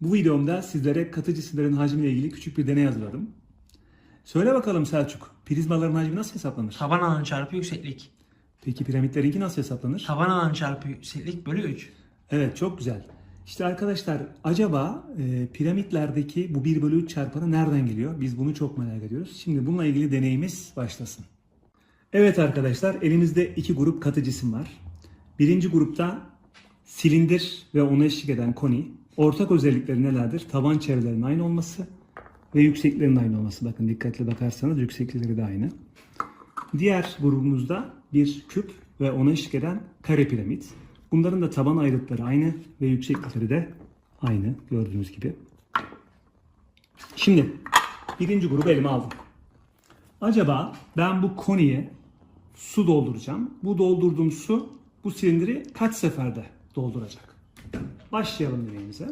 Bu videomda sizlere katı cisimlerin hacmiyle ilgili küçük bir deney hazırladım. Söyle bakalım Selçuk, prizmaların hacmi nasıl hesaplanır? Taban alanı çarpı yükseklik. Peki piramitlerinki nasıl hesaplanır? Taban alanı çarpı yükseklik bölü 3. Evet çok güzel. İşte arkadaşlar acaba e, piramitlerdeki bu 1 bölü 3 çarpanı nereden geliyor? Biz bunu çok merak ediyoruz. Şimdi bununla ilgili deneyimiz başlasın. Evet arkadaşlar elimizde iki grup katı cisim var. Birinci grupta silindir ve ona eşlik eden koni. Ortak özellikleri nelerdir? Taban çevrelerinin aynı olması ve yüksekliklerin aynı olması. Bakın dikkatli bakarsanız yükseklikleri de aynı. Diğer grubumuzda bir küp ve ona eşlik eden kare piramit. Bunların da taban ayrıtları aynı ve yükseklikleri de aynı gördüğünüz gibi. Şimdi birinci grubu elime aldım. Acaba ben bu koniye su dolduracağım. Bu doldurduğum su bu silindiri kaç seferde dolduracak? Başlayalım deneyimize.